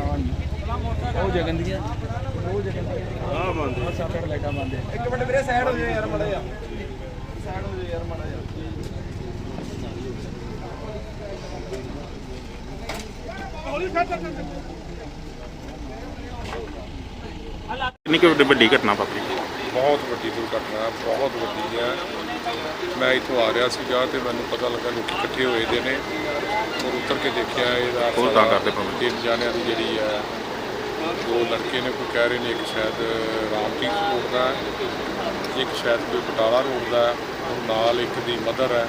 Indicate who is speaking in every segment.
Speaker 1: ਉਹ ਜਗਨ ਦੀਆਂ ਉਹ ਜਗਨ ਦੀਆਂ ਆ ਬੰਦੇ। ਆ ਸੱਤ ਅੱਠ ਲਾਈਟਾਂ ਬੰਦੇ
Speaker 2: ਇੱਕ ਮਿੰਟ ਵੀਰੇ ਸਾਈਡ ਹੋ ਜਾਓ ਯਾਰ ਮੜਾ ਜਾ ਸਾਈਡ ਹੋ ਜਾਓ ਯਾਰ ਮੜਾ ਜਾ
Speaker 3: ਕਿੰਨੀ ਕੁ ਵੱਡੀ- ਵੱਡੀ ਘਟਨਾ ਵਾਪਰੀ?
Speaker 4: ਬਹੁਤ ਵੱਡੀ ਦੁਰਘਟਨਾ ਬਹੁਤ ਵੱਡੀ ਹੈ। ਮੈਂ ਇੱਥੋਂ ਆ ਰਿਹਾ ਸੀਗਾ ਤੇ ਮੈਨੂੰ ਪਤਾ ਲੱਗਾ ਲੋਕ ਇਕੱਠੇ ਹੋਏ ਦੇ ਨੇ ਔਰ ਉੱਤਰ ਕੇ ਦੇਖਿਆ ਇਹਦਾ
Speaker 3: ਉਹ ਤਾਂ ਕਰਦੇ ਭਾਵੇਂ।
Speaker 4: ਤਿੰਨ ਜਾਣਿਆਂ ਦੀ ਜਿਹੜੀ ਹੈ ਦੋ ਲੜਕੇ ਨੇ ਕੋਈ ਕਹਿ ਰਹੇ ਨੇ ਇੱਕ ਸ਼ਾਇਦ ਰਾਮਦੀਪ ਰੋਡ ਦਾ ਇੱਕ ਸ਼ਾਇਦ ਕੋਈ ਬਟਾਲਾ ਰੋਡ ਦਾ ਨਾਲ ਇੱਕ ਦੀ ਮਦਰ ਹੈ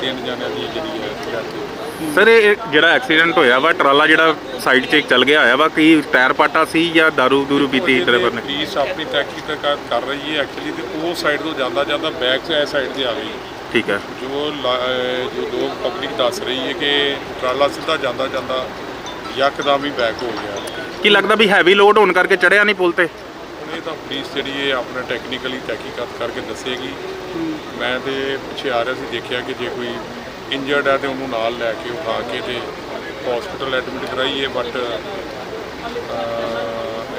Speaker 4: ਤਿੰਨ ਜਾਣਿਆਂ ਦੀ ਜਿਹੜੀ ਹੈ ਡੈਥ ਹੋ ਗਈ
Speaker 3: ਸਰ ਇਹ ਜਿਹੜਾ ਐਕਸੀਡੈਂਟ ਹੋਇਆ ਵਾ ਟਰਾਲਾ ਜਿਹੜਾ ਸਾਈਡ 'ਚ ਚੱਲ ਗਿਆ ਹੋਇਆ ਵਾ ਕੀ ਟਾਇਰ ਪਾਟਾ ਸੀ ਜਾਂ ਦਾਰੂ ਦੂਰੂ ਪੀਤੀ ਡਰਾਈਵਰ ਨੇ
Speaker 4: ਪੁਲਿਸ ਆਪਣੀ ਤਹਿਕੀਕਾਤ ਕਰ ਰਹੀ ਹੈ ਐਕਚੁਅਲੀ ਤੇ ਉਹ ਸਾਈਡ ਤੋਂ ਜਾਂਦਾ ਜਾਂਦਾ ਬੈਕ ਤੋਂ ਸਾਈਡ ਤੇ ਆ ਗਈ।
Speaker 3: ਠੀਕ ਹੈ।
Speaker 4: ਜੋ ਲਾ- ਅਹ ਜੋ ਲੋਕ ਪਬਲਿਕ ਦੱਸ ਰਹੀ ਹੈ ਕਿ ਟਰਾਲਾ ਸਿੱਧਾ ਜਾਂਦਾ ਜਾਂਦਾ ਯਕਦਮ ਹੀ ਬੈਕ ਹੋ ਗਿਆ।
Speaker 3: ਕੀ ਲੱਗਦਾ ਵੀ ਹੈਵੀ ਲੋਡ ਹੋਣ ਕਰਕੇ ਚੜਿਆ ਨਹੀਂ ਪੁਲ ਤੇ?
Speaker 4: ਇਹ ਤਾਂ ਪੁਲਿਸ ਜਿਹੜੀ ਹੈ ਆਪਣਾ ਟੈਕਨੀਕਲੀ ਤਹਿਕੀਕਾਤ ਕਰਕੇ ਦੱਸੇਗੀ। ਮੈਂ ਤੇ ਪਿੱਛੇ ਆ ਰਿਹਾ ਸੀ ਦੇਖਿਆ ਕਿ ਜੇ ਕੋਈ ਇੰਜਰਡ ਹੈ ਤੇ ਉਹਨੂੰ ਨਾਲ ਲੈ ਕੇ ਉਠਾ ਕੇ ਤੇ ਹਸਪੀਟਲ ਐਡਮਿਟ ਕਰਾਈਏ ਬਟ ਇਹ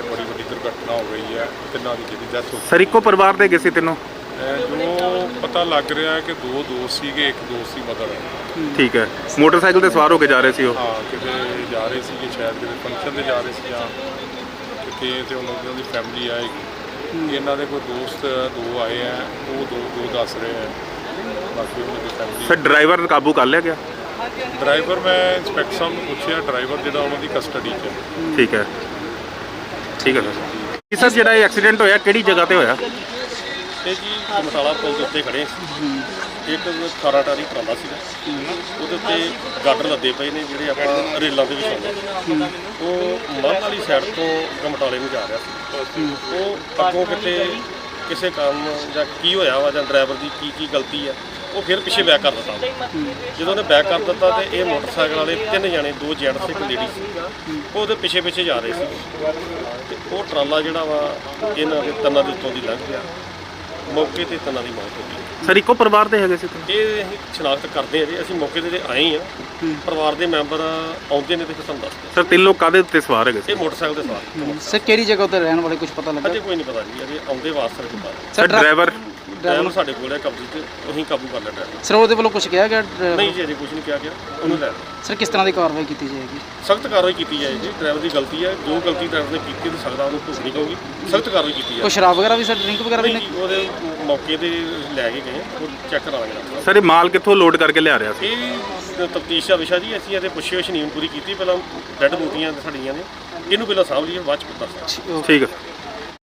Speaker 4: ਬੜੀ ਵੱਡੀ ਦੁਰਘਟਨਾ ਹੋ ਗਈ ਹੈ ਤਿੰਨਾਂ ਦੀ ਜਿਹੜੀ ਡੈਥ ਹੋ
Speaker 3: ਸਰ ਇੱਕੋ ਪਰਿਵਾਰ ਦੇ ਗਏ ਸੀ ਤਿੰਨੋਂ?
Speaker 4: ਇਹ ਜੋ ਪਤਾ ਲੱਗ ਰਿਹਾ ਹੈ ਕਿ ਦੋ ਦੋਸਤ ਸੀਗੇ ਇੱਕ ਦੋਸਤ ਸੀ ਮਦਰ ਹੈ।
Speaker 3: ਠੀਕ ਹੈ। ਮੋਟਰਸਾਈਕਲ ਤੇ ਸਵਾਰ ਹੋ ਕੇ ਜਾ ਰਹੇ ਸੀ ਉਹ?
Speaker 4: ਹਾਂ ਕਿਤੇ ਜਾ ਰਹੇ ਸੀਗੇ ਸ਼ਾਇਦ ਕਿਤੇ ਫੰਕਸ਼ਨ ਤੇ ਜਾ ਰਹੇ ਸੀ ਜਾਂ ਕਿਤੇ ਤੇ ਉਹਨਾਂ ਦੀ- ਫੈਮਿਲੀ ਆਏਗੀ ਇਹਨਾਂ ਦੇ ਕੋਈ ਦੋਸਤ ਦੋ ਆਏ ਆ ਉਹ ਦੋ ਦੋ ਦੱਸ ਰਹੇ ਆ। ਬਾਕੀ ਉਹਨਾਂ ਦੀ ਫੈਮਿਲੀ
Speaker 3: ਡਰਾਈਵਰ ਕਾਬੂ ਕਰ ਲਿਆ ਗਿਆ
Speaker 4: ਡਰਾਈਵਰ ਮੈਂ ਇੰਸਪੈਕਟਰ ਸਾਹਿਬ ਨੂੰ ਪੁੱਛਿਆ ਡਰਾਈਵਰ ਜਿਹੜਾ ਉਹਨਾਂ ਦੀ ਕਸਟਡੀ 'ਚ ਹੈ।
Speaker 3: ਠੀਕ ਹੈ। ਠੀਕ ਹੈ ਸਰ। ਕੀ ਸਰ ਜਿਹੜਾ ਇਹ ਐਕਸੀਡੈਂਟ ਹੋਇਆ ਕਿਹੜੀ ਜਗ੍ਹਾ ਤੇ ਹੋਇਆ?
Speaker 5: ਇਹ ਜੀ ਮਸਾਲਾ ਪੁਲ ਦੇ ਉੱਤੇ ਖੜੇ ਸੀ। ਇੱਕ ਖਾਰਾ ਟਾਰੀ ਟਰਾਲਾ ਸੀਗਾ। ਉਹਦੇ ਉੱਤੇ ਗਾਡਰ ਲੱਦੇ ਪਏ ਨੇ ਜਿਹੜੇ ਆਪਾਂ ਰੇਲਾਂ ਦੇ ਵਿਛਾਉਂਦੇ ਉਹ ਮੱਧ ਵਾਲੀ ਸਾਈਡ ਤੋਂ ਗਮਟਾਲੇ ਨੂੰ ਜਾ ਰਿਹਾ ਸੀ। ਉਹ ਅੱਗੋਂ ਕਿਤੇ ਕਿਸੇ ਕੰਮ ਜਾਂ ਕੀ ਹੋਇਆ ਵਾ ਜਾਂ ਡਰਾਈਵਰ ਦੀ ਕੀ ਕੀ ਗਲਤੀ ਆ, ਉਹ ਫਿਰ ਪਿੱਛੇ ਬੈਕ ਕਰ ਦਿੱਤਾ। ਜਦੋਂ ਉਹਨੇ ਬੈਕ ਕਰ ਦਿੱਤਾ ਤੇ ਇਹ ਮੋਟਰਸਾਈਕਲ ਵਾਲੇ ਤਿੰਨ ਜਣੇ, ਦੋ ਜੈਂਟਸ ਇੱਕ ਲੇਡੀ ਸੀ। ਉਹ ਉਹਦੇ ਪਿੱਛੇ ਪਿੱਛੇ ਜਾ ਰਹੇ ਸੀ। ਤੇ ਉਹ ਟਰਾਲਾ ਜਿਹੜਾ ਵਾ ਇਹਨਾਂ ਦੇ ਤੰਨਾਂ ਦੇ ਉੱਤੋਂ ਦੀ ਲੰਘ ਗਿਆ। ਮੌਕੇ ਤੇ ਤੰਨਾਂ ਦੀ ਮੌਤ ਹੋ ਗਈ।
Speaker 3: ਸਰ ਇੱਕੋ ਪਰਿਵਾਰ ਦੇ ਹੈਗੇ ਸੀ ਤਿੰਨੋਂ?
Speaker 5: ਇਹ ਅਸੀਂ ਸ਼ਨਾਖਤ ਕਰਦੇ ਆ ਜੀ ਅਸੀਂ ਮੌਕੇ ਤੇ ਤੇ ਆਏ ਆ ਪਰਿਵਾਰ ਦੇ ਮੈਂਬਰ ਆਉਂਦੇ ਨੇ ਤੇ ਫਿਰ ਸਾਨੂੰ ਦੱਸਦੇ
Speaker 3: ਸਰ ਤਿੰਨ ਲੋਕ ਕਾਦੇ ਉੱਤੇ ਸਵਾਰ ਹੈਗੇ ਸੀ?
Speaker 5: ਇਹ ਮੋਟਰਸਾਈਕਲ ਦੇ ਸਵਾਰ।
Speaker 1: ਸਰ ਕਿਹੜੀ ਜਗ੍ਹਾ ਉੱਤੇ ਰਹਿਣ ਵਾਲੇ ਕੁਝ ਪਤਾ ਲੱਗਾ?
Speaker 5: ਅਜੇ ਕੋਈ ਨਹੀਂ ਪਤਾ ਜੀ ਅਜੇ ਆਉਂਦੇ ਵਾਸਤੇ ਨਹੀਂ ਪਤਾ
Speaker 3: ਸਰ ਡਰਾਈਵਰ
Speaker 5: ਡਰਾਈਵਰ ਸਾਡੇ ਕੋਲ ਹੈ ਕਬਜ਼ੇ ਤੇ ਅਸੀਂ ਕਾਬੂ ਕਰ ਲਿਆ ਡਰਾਈਵਰ
Speaker 1: ਸਰ ਉਹਦੇ ਵੱਲੋਂ ਕੁਝ ਕਿਹਾ ਗਿਆ
Speaker 5: ਨਹੀਂ ਜੀ ਅਜੇ ਕੁਝ ਨਹੀਂ ਕਿਹਾ ਗਿਆ ਉਹਨੂੰ ਲੈ
Speaker 1: ਸਰ ਕਿਸ ਤਰ੍ਹਾਂ ਦੀ ਕਾਰਵਾਈ ਕੀਤੀ ਜਾਏਗੀ?
Speaker 5: ਸਖਤ ਕਾਰਵਾਈ ਕੀਤੀ ਜਾਏਗੀ ਡਰਾਈਵਰ ਦੀ ਗਲਤੀ ਹੈ ਜੋ ਗਲਤੀ ਡਰਾਈਵਰ ਨੇ ਕੀਤੀ ਤੇ ਸਕਦਾ ਉਹਨੂੰ ਭੁਗਤਣੀ ਪਊਗੀ ਸਖਤ ਕਾਰਵਾਈ ਕੀਤੀ
Speaker 1: ਕੋਈ ਸ਼ਰਾਬ ਵਗੈਰਾ ਵੀ ਸਰ ਡਰਿੰਕ ਵਗੈਰਾ ਵੀ
Speaker 5: ਨਹੀਂ ਜੀ, ਉਹਦੇ ਮੌਕੇ ਤੇ ਲੈ ਕੇ ਗਏ ਉਹ ਚੈੱਕ ਕਰਾ ਲਾਂਗੇ
Speaker 3: ਸਰ ਇਹ ਮਾਲ ਕਿੱਥੋਂ ਲੋਡ ਕਰਕੇ ਲਿਆ ਰਿਹਾ ਸੀ?
Speaker 5: ਇਹ ਤਫਤੀਸ਼ ਦਾ ਵਿਸ਼ਾ ਜੀ ਅਸੀਂ ਇਹਦੇ ਪੁੱਛੇ ਹੋਏ ਸ਼ਨੀਨ ਪੂਰੀ ਕੀਤੀ ਪਹਿਲਾਂ ਡੈਡ ਬੂਟੀਆਂ ਸਾਡੀਆਂ ਨੇ ਇਹਨੂੰ ਪਹਿਲਾਂ ਸਾਂਭ ਲਈਏ ਬਾਅਦ ਚ ਦੱਸ
Speaker 1: ਨਹੀਂ
Speaker 3: ਠੀਕ ਹੈ।